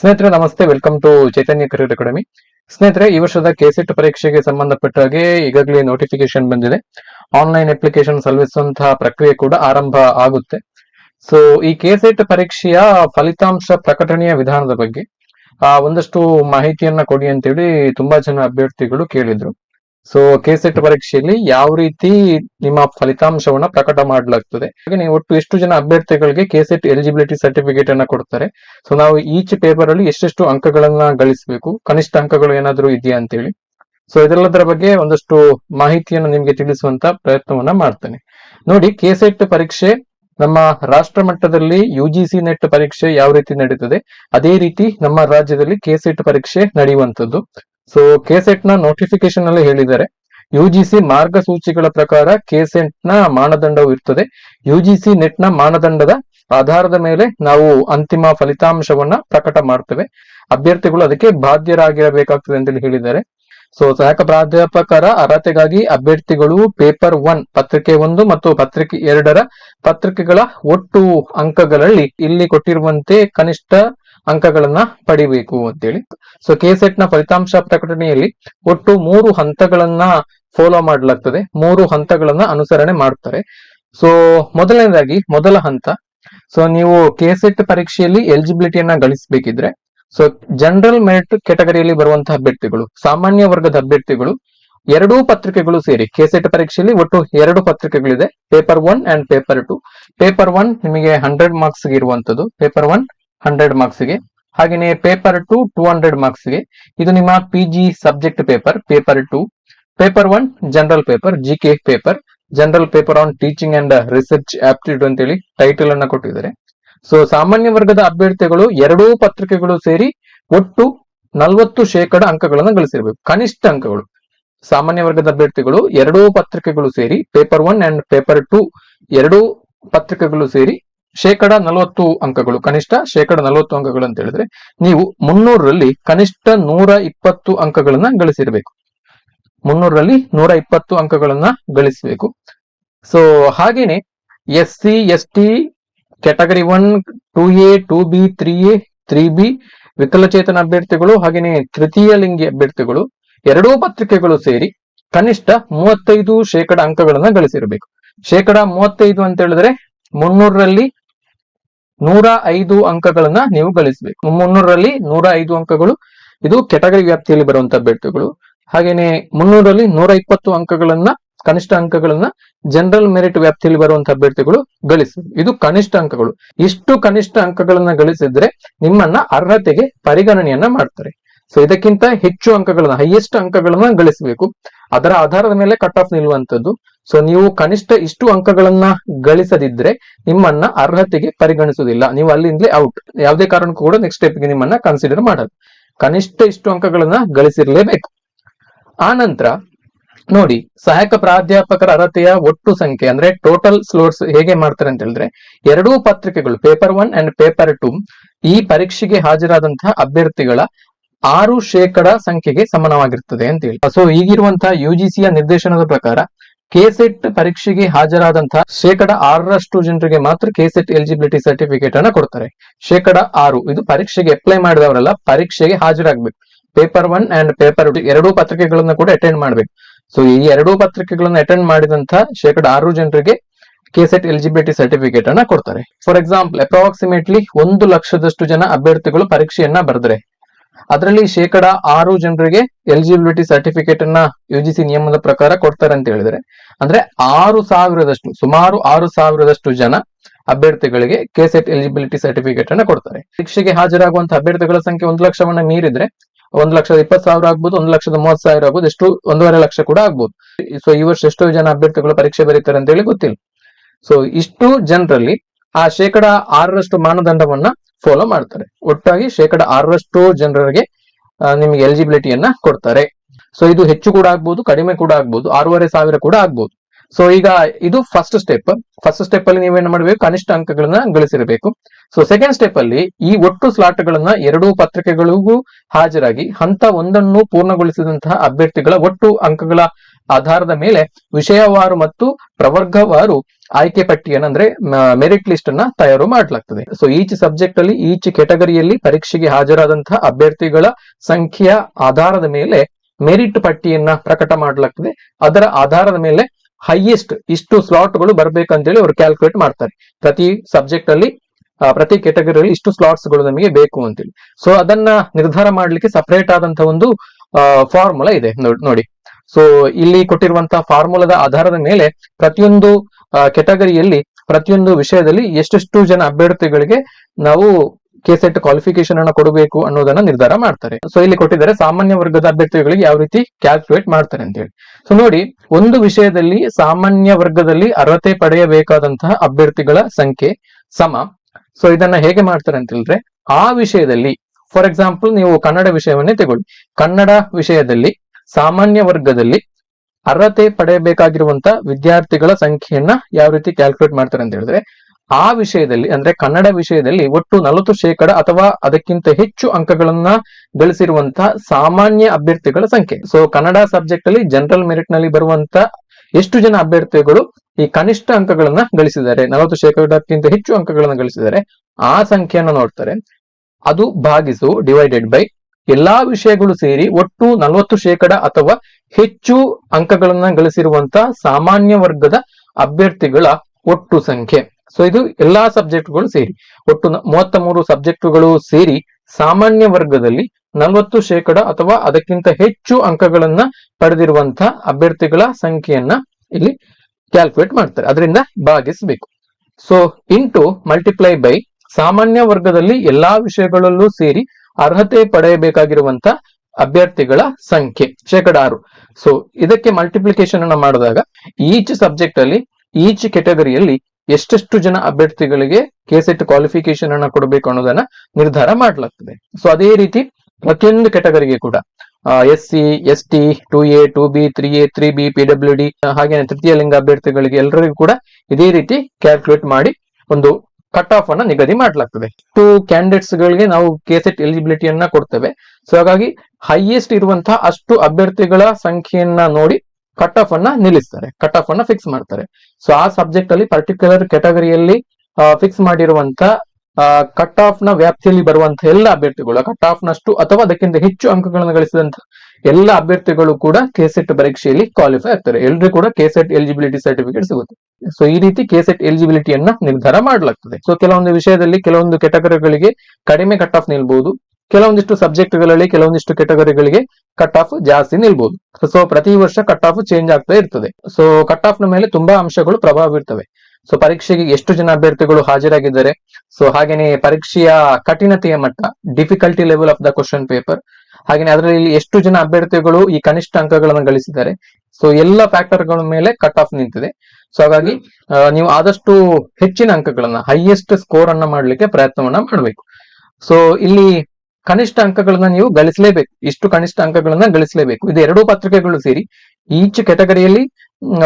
ಸ್ನೇಹಿತರೆ, ನಮಸ್ತೆ. Welcome to Chaitanya career academy ಸ್ನೇಹಿತರೆ, ಈ ವರ್ಷದ ಕೆಸೆಟ್ ಪರೀಕ್ಷೆಗೆ ಸಂಬಂಧಪಟ್ಟ ಹಾಗೆ ಈಗಾಗಲೇ ನೋಟಿಫಿಕೇಶನ್ ಬಂದಿದೆ. ಆನ್ಲೈನ್ ಅಪ್ಲಿಕೇಶನ್ ಸಲ್ಲಿಸುವಂತಹ ಪ್ರಕ್ರಿಯೆ ಕೂಡ ಆರಂಭ ಆಗುತ್ತೆ. ಸೊ ಈ ಕೆಸೆಟ್ ಪರೀಕ್ಷೆಯ ಫಲಿತಾಂಶ ಪ್ರಕಟಣೆಯ ವಿಧಾನದ ಬಗ್ಗೆ, ಆ, ಒಂದಷ್ಟು ಮಾಹಿತಿಯನ್ನ ಕೊಡಿ ಅಂತೇಳಿ ತುಂಬಾ ಜನ ಅಭ್ಯರ್ಥಿಗಳು ಕೇಳಿದ್ರು. ಸೊ ಕೆಸೆಟ್ ಪರೀಕ್ಷೆಯಲ್ಲಿ ಯಾವ ರೀತಿ ನಿಮ್ಮ ಫಲಿತಾಂಶವನ್ನ ಪ್ರಕಟ ಮಾಡಲಾಗ್ತದೆ? ಹಾಗೆ ಒಟ್ಟು ಎಷ್ಟು ಜನ ಅಭ್ಯರ್ಥಿಗಳಿಗೆ ಕೆಸೆಟ್ ಎಲಿಜಿಬಿಲಿಟಿ ಸರ್ಟಿಫಿಕೇಟ್ ಅನ್ನ ಕೊಡ್ತಾರೆ? ಸೊ ನಾವು ಈಚ್ ಪೇಪರ್ ಅಲ್ಲಿ ಎಷ್ಟೆಷ್ಟು ಅಂಕಗಳನ್ನ ಗಳಿಸಬೇಕು? ಕನಿಷ್ಠ ಅಂಕಗಳು ಏನಾದರೂ ಇದೆಯಾ ಅಂತೇಳಿ? ಸೊ ಇದೆಲ್ಲದರ ಬಗ್ಗೆ ಒಂದಷ್ಟು ಮಾಹಿತಿಯನ್ನು ನಿಮಗೆ ತಿಳಿಸುವಂತ ಪ್ರಯತ್ನವನ್ನ ಮಾಡ್ತೇನೆ. ನೋಡಿ ಕೆಸೆಟ್ ಪರೀಕ್ಷೆ ನಮ್ಮ ರಾಷ್ಟ್ರ ಮಟ್ಟದಲ್ಲಿ ಯು ಜಿ ಸಿ ನೆಟ್ ಪರೀಕ್ಷೆ ಯಾವ ರೀತಿ ನಡೀತದೆ? ಅದೇ ರೀತಿ ನಮ್ಮ ರಾಜ್ಯದಲ್ಲಿ ಕೆಸೆಟ್ ಪರೀಕ್ಷೆ ನಡೆಯುವಂತದ್ದು ಸೊ ಕೆಸೆಟ್ನ ನೋಟಿಫಿಕೇಶನ್ ಅಲ್ಲಿ ಹೇಳಿದ್ದಾರೆ. ಯು ಜಿ ಸಿ ಮಾರ್ಗಸೂಚಿಗಳ ಪ್ರಕಾರ ಕೆಸೆಟ್ನ ಮಾನದಂಡವು ಇರ್ತದೆ. ಯು ಜಿ ಸಿ ನೆಟ್ನ ಮಾನದಂಡದ ಆಧಾರದ ಮೇಲೆ ನಾವು ಅಂತಿಮ ಫಲಿತಾಂಶವನ್ನ ಪ್ರಕಟ ಮಾಡ್ತೇವೆ. ಅಭ್ಯರ್ಥಿಗಳು ಅದಕ್ಕೆ ಬಾಧ್ಯರಾಗಿರಬೇಕಾಗ್ತದೆ ಅಂತ ಹೇಳಿದ್ದಾರೆ. ಸೊ ಸಹಾಯಕ ಪ್ರಾಧ್ಯಾಪಕರ ಅರ್ಹತೆಗಾಗಿ ಅಭ್ಯರ್ಥಿಗಳು ಪೇಪರ್ ಒನ್ ಪತ್ರಿಕೆ ಒಂದು ಮತ್ತು ಪತ್ರಿಕೆ ಎರಡರ ಪತ್ರಿಕೆಗಳ ಒಟ್ಟು ಅಂಕಗಳಲ್ಲಿ ಇಲ್ಲಿ ಕೊಟ್ಟಿರುವಂತೆ ಕನಿಷ್ಠ ಅಂಕಗಳನ್ನ ಪಡಿಬೇಕು ಅಂತೇಳಿ. ಸೊ ಕೆಸೆಟ್ನ ಫಲಿತಾಂಶ ಪ್ರಕಟಣೆಯಲ್ಲಿ ಒಟ್ಟು ಮೂರು ಹಂತಗಳನ್ನ ಫಾಲೋ ಮಾಡಲಾಗ್ತದೆ. ಮೂರು ಹಂತಗಳನ್ನ ಅನುಸರಣೆ ಮಾಡ್ತಾರೆ ಸೊ ಮೊದಲನೇದಾಗಿ ಮೊದಲ ಹಂತ. ಸೊ ನೀವು ಕೆಸೆಟ್ ಪರೀಕ್ಷೆಯಲ್ಲಿ ಎಲಿಜಿಬಿಲಿಟಿಯನ್ನ ಗಳಿಸಬೇಕಿದ್ರೆ ಸೊ ಜನರಲ್ ಮೆರಿಟ್ ಕೆಟಗರಿಯಲ್ಲಿ ಬರುವಂತಹ ಅಭ್ಯರ್ಥಿಗಳು, ಸಾಮಾನ್ಯ ವರ್ಗದ ಅಭ್ಯರ್ಥಿಗಳು, ಎರಡೂ ಪತ್ರಿಕೆಗಳು ಸೇರಿ ಕೆಸೆಟ್ ಪರೀಕ್ಷೆಯಲ್ಲಿ ಒಟ್ಟು ಎರಡು ಪತ್ರಿಕೆಗಳಿದೆ. Paper one and paper two paper one ನಿಮಗೆ ಹಂಡ್ರೆಡ್ ಮಾರ್ಕ್ಸ್ ಇರುವಂತದ್ದು. ಪೇಪರ್ ಒನ್ ಹಂಡ್ರೆಡ್ ಮಾರ್ಕ್ಸ್ಗೆ. ಹಾಗೆಯೇ ಪೇಪರ್ ಟು ಟೂ ಹಂಡ್ರೆಡ್ ಮಾರ್ಕ್ಸ್ಗೆ. ಇದು ನಿಮ್ಮ P G subject paper paper two paper one general paper G K paper general paper on teaching and research aptitude ಅಂತೇಳಿ title ಅನ್ನ ಕೊಟ್ಟಿದ್ದಾರೆ. ಸೊ ಸಾಮಾನ್ಯ ವರ್ಗದ ಅಭ್ಯರ್ಥಿಗಳು ಎರಡೂ ಪತ್ರಿಕೆಗಳು ಸೇರಿ ಒಟ್ಟು ನಲವತ್ತು ಶೇಕಡ ಅಂಕಗಳನ್ನು ಗಳಿಸಿರಬೇಕು. ಕನಿಷ್ಠ ಅಂಕಗಳು. ಸಾಮಾನ್ಯ ವರ್ಗದ ಅಭ್ಯರ್ಥಿಗಳು ಎರಡೂ ಪತ್ರಿಕೆಗಳು ಸೇರಿ paper one and paper two ಎರಡೂ ಪತ್ರಿಕೆಗಳು ಸೇರಿ ಶೇಕಡ ನಲವತ್ತು ಅಂಕಗಳು, ಕನಿಷ್ಠ ಶೇಕಡ ನಲವತ್ತು ಅಂಕಗಳು ಅಂತ ಹೇಳಿದ್ರೆ ನೀವು ಮುನ್ನೂರರಲ್ಲಿ ಕನಿಷ್ಠ ನೂರ ಇಪ್ಪತ್ತು ಅಂಕಗಳನ್ನ ಗಳಿಸಿರಬೇಕು. ಮುನ್ನೂರರಲ್ಲಿ ನೂರ ಇಪ್ಪತ್ತು ಅಂಕಗಳನ್ನ ಗಳಿಸಬೇಕು. ಸೊ ಹಾಗೇನೆ S C S T category one two A two B three A three B ವಿಕಲಚೇತನ ಅಭ್ಯರ್ಥಿಗಳು ಹಾಗೇನೆ ತೃತೀಯ ಲಿಂಗಿ ಅಭ್ಯರ್ಥಿಗಳು ಎರಡೂ ಪತ್ರಿಕೆಗಳು ಸೇರಿ ಕನಿಷ್ಠ ಮೂವತ್ತೈದು ಶೇಕಡ ಅಂಕಗಳನ್ನ ಗಳಿಸಿರಬೇಕು. ಶೇಕಡ ಮೂವತ್ತೈದು ಅಂತ ಹೇಳಿದ್ರೆ ಮುನ್ನೂರರಲ್ಲಿ ನೂರ ಐದು ಅಂಕಗಳನ್ನ ನೀವು ಗಳಿಸಬೇಕು. ಮುನ್ನೂರರಲ್ಲಿ ನೂರ ಐದು ಅಂಕಗಳು. ಇದು ಕೆಟಗರಿ ವ್ಯಾಪ್ತಿಯಲ್ಲಿ ಬರುವಂತ ಅಭ್ಯರ್ಥಿಗಳು. ಹಾಗೇನೆ ಮುನ್ನೂರಲ್ಲಿ ನೂರ ಇಪ್ಪತ್ತು ಅಂಕಗಳನ್ನ, ಕನಿಷ್ಠ ಅಂಕಗಳನ್ನ ಜನರಲ್ ಮೆರಿಟ್ ವ್ಯಾಪ್ತಿಯಲ್ಲಿ ಬರುವಂತಹ ಅಭ್ಯರ್ಥಿಗಳು ಗಳಿಸಿ. ಇದು ಕನಿಷ್ಠ ಅಂಕಗಳು. ಇಷ್ಟು ಕನಿಷ್ಠ ಅಂಕಗಳನ್ನ ಗಳಿಸಿದ್ರೆ ನಿಮ್ಮನ್ನ ಅರ್ಹತೆಗೆ ಪರಿಗಣನೆಯನ್ನ ಮಾಡ್ತಾರೆ. ಸೊ ಇದಕ್ಕಿಂತ ಹೆಚ್ಚು ಅಂಕಗಳನ್ನ ಹೈಯೆಸ್ಟ್ ಅಂಕಗಳನ್ನ ಗಳಿಸಬೇಕು. ಅದರ ಆಧಾರದ ಮೇಲೆ ಕಟ್ ಆಫ್ ನಿಲ್ಲುವಂತದ್ದು ಸೊ ನೀವು ಕನಿಷ್ಠ ಇಷ್ಟು ಅಂಕಗಳನ್ನ ಗಳಿಸದಿದ್ರೆ ನಿಮ್ಮನ್ನ ಅರ್ಹತೆಗೆ ಪರಿಗಣಿಸುವುದಿಲ್ಲ. ನೀವು ಅಲ್ಲಿಂದಲೇ ಔಟ್ ಯಾವುದೇ ಕಾರಣಕ್ಕೂ ಕೂಡ ನೆಕ್ಸ್ಟ್ ಸ್ಟೆಪ್ಗೆ ನಿಮ್ಮನ್ನ ಕನ್ಸಿಡರ್ ಮಾಡಲ್ಲ ಕನಿಷ್ಠ ಇಷ್ಟು ಅಂಕಗಳನ್ನ ಗಳಿಸಿರ್ಲೇಬೇಕು. ಆ ನಂತರ, ನೋಡಿ, ಸಹಾಯಕ ಪ್ರಾಧ್ಯಾಪಕರ ಅರ್ಹತೆಯ ಒಟ್ಟು ಸಂಖ್ಯೆ, ಅಂದ್ರೆ ಟೋಟಲ್ ಸ್ಲೋಟ್ಸ್ ಹೇಗೆ ಮಾಡ್ತಾರೆ ಅಂತ ಹೇಳಿದ್ರೆ, ಎರಡೂ ಪತ್ರಿಕೆಗಳು paper one and paper two ಈ ಪರೀಕ್ಷೆಗೆ ಹಾಜರಾದಂತಹ ಅಭ್ಯರ್ಥಿಗಳ ಆರು ಶೇಕಡ ಸಂಖ್ಯೆಗೆ ಸಮಾನವಾಗಿರ್ತದೆ ಅಂತ ಹೇಳಿ. ಸೊ ಈಗಿರುವಂತಹ ಯುಜಿಸಿಯ ನಿರ್ದೇಶನದ ಪ್ರಕಾರ ಕೆಸೆಟ್ ಪರೀಕ್ಷೆಗೆ ಹಾಜರಾದಂತಹ ಶೇಕಡ ಆರರಷ್ಟು ಜನರಿಗೆ ಮಾತ್ರ ಕೆಸೆಟ್ ಎಲಿಜಿಬಿಲಿಟಿ ಸರ್ಟಿಫಿಕೇಟ್ ಅನ್ನ ಕೊಡ್ತಾರೆ. ಶೇಕಡ ಆರು, ಇದು ಪರೀಕ್ಷೆಗೆ ಅಪ್ಲೈ ಮಾಡಿದವರೆಲ್ಲ ಪರೀಕ್ಷೆಗೆ ಹಾಜರಾಗಬೇಕು. ಪೇಪರ್ ಒನ್ ಅಂಡ್ ಪೇಪರ್ ಎರಡೂ ಪತ್ರಿಕೆಗಳನ್ನ ಕೂಡ ಅಟೆಂಡ್ ಮಾಡಬೇಕು. ಸೊ ಈ ಎರಡೂ ಪತ್ರಿಕೆಗಳನ್ನ ಅಟೆಂಡ್ ಮಾಡಿದಂತ ಶೇಕಡ ಆರು ಜನರಿಗೆ ಕೆಸೆಟ್ ಎಲಿಜಿಬಿಲಿಟಿ ಸರ್ಟಿಫಿಕೇಟ್ ಅನ್ನ ಕೊಡ್ತಾರೆ. ಫಾರ್ ಎಕ್ಸಾಂಪಲ್ ಅಪ್ರಾಕ್ಸಿಮೇಟ್ಲಿ ಒಂದು ಲಕ್ಷದಷ್ಟು ಜನ ಅಭ್ಯರ್ಥಿಗಳು ಪರೀಕ್ಷೆಯನ್ನ ಬರೆದ್ರೆ ಅದರಲ್ಲಿ ಶೇಕಡ ಆರು ಜನರಿಗೆ ಎಲಿಜಿಬಿಲಿಟಿ ಸರ್ಟಿಫಿಕೇಟ್ ಅನ್ನ ಯುಜಿಸಿ ನಿಯಮದ ಪ್ರಕಾರ ಕೊಡ್ತಾರೆ ಅಂತ ಹೇಳಿದ್ರೆ ಅಂದ್ರೆ ಆರು ಸಾವಿರದಷ್ಟು, ಸುಮಾರು ಆರು ಸಾವಿರದಷ್ಟು ಜನ ಅಭ್ಯರ್ಥಿಗಳಿಗೆ ಕೆಸೆಟ್ ಎಲಿಜಿಬಿಲಿಟಿ ಸರ್ಟಿಫಿಕೇಟ್ ಅನ್ನ ಕೊಡ್ತಾರೆ. ಪರೀಕ್ಷೆಗೆ ಹಾಜರಾಗುವಂತಹ ಅಭ್ಯರ್ಥಿಗಳ ಸಂಖ್ಯೆ ಒಂದು ಲಕ್ಷವನ್ನ ಮೀರಿದ್ರೆ ಒಂದು ಲಕ್ಷದ ಇಪ್ಪತ್ತು ಸಾವಿರ ಆಗ್ಬೋದು, ಒಂದು ಲಕ್ಷದ ಮೂವತ್ತು ಸಾವಿರ ಆಗ್ಬೋದು, ಎಷ್ಟು ಒಂದೂವರೆ ಲಕ್ಷ ಕೂಡ ಆಗ್ಬೋದು. ಸೊ ಈ ವರ್ಷ ಎಷ್ಟೋ ಜನ ಅಭ್ಯರ್ಥಿಗಳು ಪರೀಕ್ಷೆ ಬರೀತಾರೆ ಅಂತ ಹೇಳಿ ಗೊತ್ತಿಲ್ಲ. ಸೊ ಇಷ್ಟು ಜನರಲ್ಲಿ ಆ ಶೇಕಡ ಆರರಷ್ಟು ಮಾನದಂಡವನ್ನ ಫಾಲೋ ಮಾಡ್ತಾರೆ. ಒಟ್ಟಾಗಿ ಶೇಕಡ ಆರರಷ್ಟು ಜನರಿಗೆ ನಿಮಗೆ ಎಲಿಜಿಬಿಲಿಟಿಯನ್ನ ಕೊಡ್ತಾರೆ. ಸೊ ಇದು ಹೆಚ್ಚು ಕೂಡ ಆಗ್ಬಹುದು ಕಡಿಮೆ ಕೂಡ ಆಗ್ಬಹುದು ಆರೂವರೆ ಸಾವಿರ ಕೂಡ ಆಗ್ಬಹುದು ಸೊ ಈಗ ಇದು ಫಸ್ಟ್ ಸ್ಟೆಪ್ ಫಸ್ಟ್ ಸ್ಟೆಪ್ ಅಲ್ಲಿ ನೀವೇನ್ ಮಾಡಬೇಕು? ಕನಿಷ್ಠ ಅಂಕಗಳನ್ನ ಗಳಿಸಿರಬೇಕು. ಸೊ ಸೆಕೆಂಡ್ ಸ್ಟೆಪ್ ಅಲ್ಲಿ ಈ ಒಟ್ಟು ಸ್ಲಾಟ್ ಗಳನ್ನ ಎರಡೂ ಪತ್ರಿಕೆಗಳಿಗೂ ಹಾಜರಾಗಿ, ಹಂತ ಒಂದನ್ನು ಪೂರ್ಣಗೊಳಿಸಿದಂತಹ ಅಭ್ಯರ್ಥಿಗಳ ಒಟ್ಟು ಅಂಕಗಳ ಆಧಾರದ ಮೇಲೆ ವಿಷಯವಾರು ಮತ್ತು ಪ್ರವರ್ಗವಾರು ಆಯ್ಕೆ ಪಟ್ಟಿಯನ್ನು ಅಂದ್ರೆ ಮೆರಿಟ್ ಲಿಸ್ಟ್ ಅನ್ನ ತಯಾರು ಮಾಡಲಾಗ್ತದೆ. ಸೊ ಈಚ್ ಸಬ್ಜೆಕ್ಟ್ ಅಲ್ಲಿ ಈಚ್ ಕೆಟಗರಿಯಲ್ಲಿ ಪರೀಕ್ಷೆಗೆ ಹಾಜರಾದಂತಹ ಅಭ್ಯರ್ಥಿಗಳ ಸಂಖ್ಯೆಯ ಆಧಾರದ ಮೇಲೆ ಮೆರಿಟ್ ಪಟ್ಟಿಯನ್ನ ಪ್ರಕಟ ಮಾಡಲಾಗ್ತದೆ. ಅದರ ಆಧಾರದ ಮೇಲೆ ಹೈಯೆಸ್ಟ್ ಇಷ್ಟು ಸ್ಲಾಟ್ಗಳು ಬರ್ಬೇಕಂತೇಳಿ ಅವರು ಕ್ಯಾಲ್ಕುಲೇಟ್ ಮಾಡ್ತಾರೆ. ಪ್ರತಿ ಸಬ್ಜೆಕ್ಟ್ ಅಲ್ಲಿ ಪ್ರತಿ ಕೆಟಗರಿಯಲ್ಲಿ ಇಷ್ಟು ಸ್ಲಾಟ್ಸ್ಗಳು ನಮಗೆ ಬೇಕು ಅಂತೇಳಿ ಸೊ ಅದನ್ನ ನಿರ್ಧಾರ ಮಾಡ್ಲಿಕ್ಕೆ ಸಪರೇಟ್ ಆದಂತಹ ಒಂದು ಫಾರ್ಮುಲಾ ಇದೆ. ನೋಡಿ. ಸೊ ಇಲ್ಲಿ ಕೊಟ್ಟಿರುವಂತಹ ಫಾರ್ಮುಲಾದ ಆಧಾರದ ಮೇಲೆ ಪ್ರತಿಯೊಂದು ಕೆಟಗರಿಯಲ್ಲಿ ಪ್ರತಿಯೊಂದು ವಿಷಯದಲ್ಲಿ ಎಷ್ಟೆಷ್ಟು ಜನ ಅಭ್ಯರ್ಥಿಗಳಿಗೆ ನಾವು ಕೆಸೆಟ್ ಕ್ವಾಲಿಫಿಕೇಶನ್ ಅನ್ನ ಕೊಡಬೇಕು ಅನ್ನೋದನ್ನ ನಿರ್ಧಾರ ಮಾಡ್ತಾರೆ. ಸೊ ಇಲ್ಲಿ ಕೊಟ್ಟಿದ್ದಾರೆ ಸಾಮಾನ್ಯ ವರ್ಗದ ಅಭ್ಯರ್ಥಿಗಳಿಗೆ ಯಾವ ರೀತಿ ಕ್ಯಾಲ್ಕುಲೇಟ್ ಮಾಡ್ತಾರೆ ಅಂತ ಹೇಳಿ ಸೊ ನೋಡಿ, ಒಂದು ವಿಷಯದಲ್ಲಿ ಸಾಮಾನ್ಯ ವರ್ಗದಲ್ಲಿ ಅರ್ಹತೆ ಪಡೆಯಬೇಕಾದಂತಹ ಅಭ್ಯರ್ಥಿಗಳ ಸಂಖ್ಯೆ ಸಮ. ಸೊ ಇದನ್ನ ಹೇಗೆ ಮಾಡ್ತಾರೆ ಅಂತ ಹೇಳಿದ್ರೆ ಆ ವಿಷಯದಲ್ಲಿ ಫಾರ್ ಎಕ್ಸಾಂಪಲ್ ನೀವು ಕನ್ನಡ ವಿಷಯವನ್ನೇ ತಗೊಳ್ಳಿ. ಕನ್ನಡ ವಿಷಯದಲ್ಲಿ ಸಾಮಾನ್ಯ ವರ್ಗದಲ್ಲಿ ಅರ್ಹತೆ ಪಡೆಯಬೇಕಾಗಿರುವಂತ ವಿದ್ಯಾರ್ಥಿಗಳ ಸಂಖ್ಯೆಯನ್ನ ಯಾವ ರೀತಿ ಕ್ಯಾಲ್ಕುಲೇಟ್ ಮಾಡ್ತಾರೆ ಅಂತ ಹೇಳಿದ್ರೆ, ಆ ವಿಷಯದಲ್ಲಿ ಅಂದ್ರೆ ಕನ್ನಡ ವಿಷಯದಲ್ಲಿ ಒಟ್ಟು ನಲವತ್ತು ಶೇಕಡ ಅಥವಾ ಅದಕ್ಕಿಂತ ಹೆಚ್ಚು ಅಂಕಗಳನ್ನ ಗಳಿಸಿರುವಂತಹ ಸಾಮಾನ್ಯ ಅಭ್ಯರ್ಥಿಗಳ ಸಂಖ್ಯೆ. ಸೊ ಕನ್ನಡ ಸಬ್ಜೆಕ್ಟ್ ಅಲ್ಲಿ ಜನರಲ್ ಮೆರಿಟ್ನಲ್ಲಿ ಬರುವಂತ ಎಷ್ಟು ಜನ ಅಭ್ಯರ್ಥಿಗಳು ಈ ಕನಿಷ್ಠ ಅಂಕಗಳನ್ನ ಗಳಿಸಿದ್ದಾರೆ? ನಲವತ್ತು ಶೇಕಡಕ್ಕಿಂತ ಹೆಚ್ಚು ಅಂಕಗಳನ್ನ ಗಳಿಸಿದ್ದಾರೆ. ಆ ಸಂಖ್ಯೆಯನ್ನು ನೋಡ್ತಾರೆ. ಅದು ಭಾಗಿಸು ಡಿವೈಡೆಡ್ ಬೈ ಎಲ್ಲಾ ವಿಷಯಗಳು ಸೇರಿ ಒಟ್ಟು ನಲವತ್ತು ಶೇಕಡ ಅಥವಾ ಹೆಚ್ಚು ಅಂಕಗಳನ್ನ ಗಳಿಸಿರುವಂತ ಸಾಮಾನ್ಯ ವರ್ಗದ ಅಭ್ಯರ್ಥಿಗಳ ಒಟ್ಟು ಸಂಖ್ಯೆ. ಸೊ ಇದು ಎಲ್ಲಾ ಸಬ್ಜೆಕ್ಟ್ಗಳು ಸೇರಿ. ಒಟ್ಟು ಮೂವತ್ತ ಮೂರು ಸಬ್ಜೆಕ್ಟುಗಳು ಸೇರಿ ಸಾಮಾನ್ಯ ವರ್ಗದಲ್ಲಿ ನಲವತ್ತು ಶೇಕಡ ಅಥವಾ ಅದಕ್ಕಿಂತ ಹೆಚ್ಚು ಅಂಕಗಳನ್ನ ಪಡೆದಿರುವಂತಹ ಅಭ್ಯರ್ಥಿಗಳ ಸಂಖ್ಯೆಯನ್ನ ಇಲ್ಲಿ ಕ್ಯಾಲ್ಕುಲೇಟ್ ಮಾಡ್ತಾರೆ. ಅದರಿಂದ ಭಾಗಿಸಬೇಕು. ಸೊ ಇಂಟು ಮಲ್ಟಿಪ್ಲೈ ಬೈ ಸಾಮಾನ್ಯ ವರ್ಗದಲ್ಲಿ ಎಲ್ಲಾ ವಿಷಯಗಳಲ್ಲೂ ಸೇರಿ ಅರ್ಹತೆ ಪಡೆಯಬೇಕಾಗಿರುವಂತ ಅಭ್ಯರ್ಥಿಗಳ ಸಂಖ್ಯೆ, ಶೇಕಡ ಆರು. ಸೊ ಇದಕ್ಕೆ ಮಲ್ಟಿಪ್ಲಿಕೇಶನ್ ಅನ್ನ ಮಾಡಿದಾಗ ಈಚ್ ಸಬ್ಜೆಕ್ಟ್ ಅಲ್ಲಿ ಈಚ್ ಕೆಟಗರಿಯಲ್ಲಿ ಎಷ್ಟೆಷ್ಟು ಜನ ಅಭ್ಯರ್ಥಿಗಳಿಗೆ ಕೆಸೆಟ್ ಕ್ವಾಲಿಫಿಕೇಶನ್ ಅನ್ನ ಕೊಡಬೇಕು ಅನ್ನೋದನ್ನ ನಿರ್ಧಾರ ಮಾಡಲಾಗ್ತದೆ. ಸೊ ಅದೇ ರೀತಿ ಪ್ರತಿಯೊಂದು ಕೆಟಗರಿಗೆ ಕೂಡ S C S T two A two B three A three B P W D ಹಾಗೆ ತೃತೀಯ ಲಿಂಗ ಅಭ್ಯರ್ಥಿಗಳಿಗೆ ಎಲ್ಲರಿಗೂ ಕೂಡ ಇದೇ ರೀತಿ ಕ್ಯಾಲ್ಕುಲೇಟ್ ಮಾಡಿ ಒಂದು ಕಟ್ ಆಫ್ ಅನ್ನ ನಿಗದಿ ಮಾಡಲಾಗ್ತದೆ. ಟು ಕ್ಯಾಂಡಿಡೇಟ್ಸ್ ಗಳಿಗೆ ನಾವು ಕೆಸೆಟ್ ಎಲಿಜಿಬಿಲಿಟಿಯನ್ನ ಕೊಡ್ತೇವೆ. ಸೊ ಹಾಗಾಗಿ ಹೈಯೆಸ್ಟ್ ಇರುವಂತಹ ಅಷ್ಟು ಅಭ್ಯರ್ಥಿಗಳ ಸಂಖ್ಯೆಯನ್ನ ನೋಡಿ ಕಟ್ ಆಫ್ ಅನ್ನ ನಿಲ್ಲಿಸ್ತಾರೆ. ಕಟ್ ಆಫ್ ಅನ್ನ ಫಿಕ್ಸ್ ಮಾಡ್ತಾರೆ. ಸೊ ಆ ಸಬ್ಜೆಕ್ಟ್ ಅಲ್ಲಿ ಪರ್ಟಿಕ್ಯುಲರ್ ಕೆಟಗರಿಯಲ್ಲಿ ಫಿಕ್ಸ್ ಮಾಡಿರುವಂತ ಕಟ್ ಆಫ್ನ ವ್ಯಾಪ್ತಿಯಲ್ಲಿ ಬರುವಂತಹ ಎಲ್ಲ ಅಭ್ಯರ್ಥಿಗಳು ಕಟ್ ಆಫ್ ನಷ್ಟು ಅಥವಾ ಅದಕ್ಕಿಂತ ಹೆಚ್ಚು ಅಂಕಗಳನ್ನು ಗಳಿಸಿದಂತ ಎಲ್ಲ ಅಭ್ಯರ್ಥಿಗಳು ಕೂಡ ಕೆಸೆಟ್ ಪರೀಕ್ಷೆಯಲ್ಲಿ ಕ್ವಾಲಿಫೈ ಆಗ್ತಾರೆ. ಎಲ್ಲರೂ ಕೂಡ ಕೆಸೆಟ್ ಎಲಿಜಿಬಿಲಿಟಿ ಸರ್ಟಿಫಿಕೇಟ್ ಸಿಗುತ್ತೆ. ಸೊ ಈ ರೀತಿ ಕೆಸೆಟ್ ಎಲಿಜಿಬಿಲಿಟಿಯನ್ನ ನಿರ್ಧಾರ ಮಾಡಲಾಗ್ತದೆ. ಸೊ ಕೆಲವೊಂದು ವಿಷಯದಲ್ಲಿ ಕೆಲವೊಂದು ಕೆಟಗರಿಗಳಿಗೆ ಕಡಿಮೆ ಕಟ್ ಆಫ್ ನಿಲ್ಬಹುದು ಕೆಲವೊಂದಿಷ್ಟು ಸಬ್ಜೆಕ್ಟ್ಗಳಲ್ಲಿ ಕೆಲವೊಂದಿಷ್ಟು ಕೆಟಗರಿಗಳಿಗೆ ಕಟ್ ಆಫ್ ಜಾಸ್ತಿ ನಿಲ್ಬಹುದು ಸೊ ಪ್ರತಿ ವರ್ಷ ಕಟ್ ಆಫ್ ಚೇಂಜ್ ಆಗ್ತಾ ಇರ್ತದೆ. ಸೊ ಕಟ್ ಆಫ್ನ ಮೇಲೆ ತುಂಬಾ ಅಂಶಗಳು ಪ್ರಭಾವ ಬೀರ್ತವೆ. ಸೊ ಪರೀಕ್ಷೆಗೆ ಎಷ್ಟು ಜನ ಅಭ್ಯರ್ಥಿಗಳು ಹಾಜರಾಗಿದ್ದಾರೆ? ಸೊ ಹಾಗೇನೆ ಪರೀಕ್ಷೆಯ ಕಠಿಣತೆಯ ಮಟ್ಟ difficulty level of the question paper ಹಾಗೇನೆ ಅದರಲ್ಲಿ ಎಷ್ಟು ಜನ ಅಭ್ಯರ್ಥಿಗಳು ಈ ಕನಿಷ್ಠ ಅಂಕಗಳನ್ನು ಗಳಿಸಿದ್ದಾರೆ. ಸೊ ಎಲ್ಲ ಫ್ಯಾಕ್ಟರ್ಗಳ ಮೇಲೆ ಕಟ್ ಆಫ್ ನಿಂತಿದೆ. ಸೊ ಹಾಗಾಗಿ ನೀವು ಆದಷ್ಟು ಹೆಚ್ಚಿನ ಅಂಕಗಳನ್ನ ಹೈಯೆಸ್ಟ್ ಸ್ಕೋರ್ ಅನ್ನ ಮಾಡ್ಲಿಕ್ಕೆ ಪ್ರಯತ್ನವನ್ನ ಮಾಡಬೇಕು. ಸೊ ಇಲ್ಲಿ ಕನಿಷ್ಠ ಅಂಕಗಳನ್ನ ನೀವು ಗಳಿಸಲೇಬೇಕು. ಇಷ್ಟು ಕನಿಷ್ಠ ಅಂಕಗಳನ್ನ ಗಳಿಸಲೇಬೇಕು. ಇದು ಎರಡೂ ಪತ್ರಿಕೆಗಳು ಸೇರಿ, each ಕೆಟಗರಿಯಲ್ಲಿ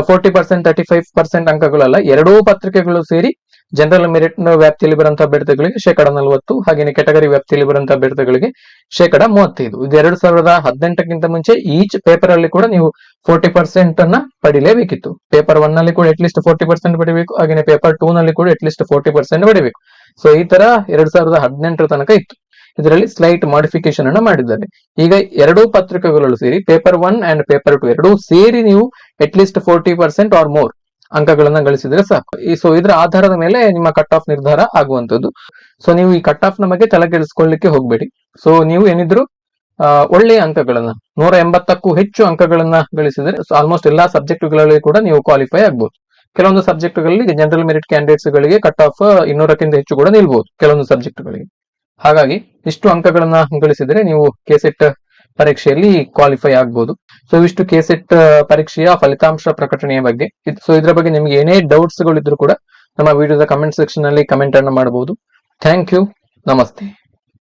forty percent thirty five percent ಅಂಕಗಳಲ್ಲ, ಎರಡೂ ಪತ್ರಿಕೆಗಳು ಸೇರಿ ಜನರಲ್ ಮೆರಿಟ್ ವ್ಯಾಪ್ತಿಯಲ್ಲಿ ಬರುವಂತಹ ಅಭ್ಯರ್ಥಿಗಳಿಗೆ ಶೇಕಡ ನಲವತ್ತು ಹಾಗೆಯೇ ಕೆಟಗರಿ ವ್ಯಾಪ್ತಿಯಲ್ಲಿ ಬರುವಂತಹ ಅಭ್ಯರ್ಥಿಗಳಿಗೆ ಶೇಕಡ ಮೂವತ್ತೈದು. ಇದು ಎರಡ್ ಸಾವಿರದ ಹದಿನೆಂಟಕ್ಕಿಂತ ಮುಂಚೆ ಈಚ್ ಪೇಪರ್ ಅಲ್ಲಿ ಕೂಡ ನೀವು ಫೋರ್ಟಿ ಪರ್ಸೆಂಟ್ ಅನ್ನ ಪಡಿಲೇಬೇಕಿತ್ತು. ಪೇಪರ್ ಒನ್ನಲ್ಲಿ ಕೂಡ ಅಟ್ಲೀಸ್ಟ್ ಫೋರ್ಟಿ ಪರ್ಸೆಂಟ್ ಪಡಿಬೇಕು ಹಾಗೆಯೇ ಪೇಪರ್ ಟೂ ನಲ್ಲಿ ಕೂಡ ಅಟ್ಲೀಸ್ಟ್ ಫೋರ್ಟಿ ಪರ್ಸೆಂಟ್ ಪಡಿಬೇಕು. ಸೊ ಈ ತರ ಎರಡ್ ಸಾವಿರದ ಹದಿನೆಂಟರ ತನಕ ಇತ್ತು. ಇದರಲ್ಲಿ ಸ್ಲೈಟ್ ಮಾಡಿಫಿಕೇಶನ್ ಅನ್ನ ಮಾಡಿದ್ದಾರೆ. ಈಗ ಎರಡೂ ಪತ್ರಿಕೆಗಳು ಸೇರಿ paper one and paper two ಎರಡೂ ಸೇರಿ ನೀವು at least forty percent or more ಅಂಕಗಳನ್ನ ಗಳಿಸಿದ್ರೆ ಸಾಕು. ಸೊ ಇದರ ಆಧಾರದ ಮೇಲೆ ನಿಮ್ಮ ಕಟ್ ಆಫ್ ನಿರ್ಧಾರ ಆಗುವಂತದ್ದು ಸೊ ನೀವು ಈ ಕಟ್ ಆಫ್ನ ಬಗ್ಗೆ ತಲೆಗೆಡಿಸ್ಕೊಳ್ಳಿಕ್ಕೆ ಹೋಗ್ಬೇಡಿ. ಸೊ ನೀವು ಏನಿದ್ರು ಒಳ್ಳೆಯ ಅಂಕಗಳನ್ನ, ನೂರ ಎಂಬತ್ತಕ್ಕೂ ಹೆಚ್ಚು ಅಂಕಗಳನ್ನ ಗಳಿಸಿದ್ರೆ ಆಲ್ಮೋಸ್ಟ್ ಎಲ್ಲಾ ಸಬ್ಜೆಕ್ಟ್ಗಳಲ್ಲಿ ಕೂಡ ನೀವು ಕ್ವಾಲಿಫೈ ಆಗ್ಬಹುದು ಕೆಲವೊಂದು ಸಬ್ಜೆಕ್ಟ್ಗಳಲ್ಲಿ ಜನರಲ್ ಮೆರಿಟ್ ಕ್ಯಾಂಡಿಡೇಟ್ಸ್ ಗಳಿಗೆ ಕಟ್ ಆಫ್ ಇನ್ನೂರಕ್ಕಿಂತ ಹೆಚ್ಚು ಕೂಡ ನಿಲ್ಬಹುದು ಕೆಲವೊಂದು ಸಬ್ಜೆಕ್ಟ್ಗಳಿಗೆ ಹಾಗಾಗಿ, ಇಷ್ಟು ಅಂಕಗಳನ್ನ ಗಳಿಸಿದ್ರೆ ನೀವು ಕೆಸೆಟ್ ಪರೀಕ್ಷೆಯಲ್ಲಿ ಕ್ವಾಲಿಫೈ ಆಗ್ಬಹುದು ಸೊ ಇಷ್ಟು ಕೆಸೆಟ್ ಪರೀಕ್ಷೆಯ ಫಲಿತಾಂಶ ಪ್ರಕಟಣೆಯ ಬಗ್ಗೆ. ಸೊ ಇದರ ಬಗ್ಗೆ ನಿಮ್ಗೆ ಏನೇ ಡೌಟ್ಸ್ ಗಳಿದ್ರು ಕೂಡ ನಮ್ಮ ವಿಡಿಯೋದ ಕಮೆಂಟ್ ಸೆಕ್ಷನ್ ಅಲ್ಲಿ ಕಮೆಂಟ್ ಅನ್ನು ಮಾಡಬಹುದು ಥ್ಯಾಂಕ್ ಯು ನಮಸ್ತೆ.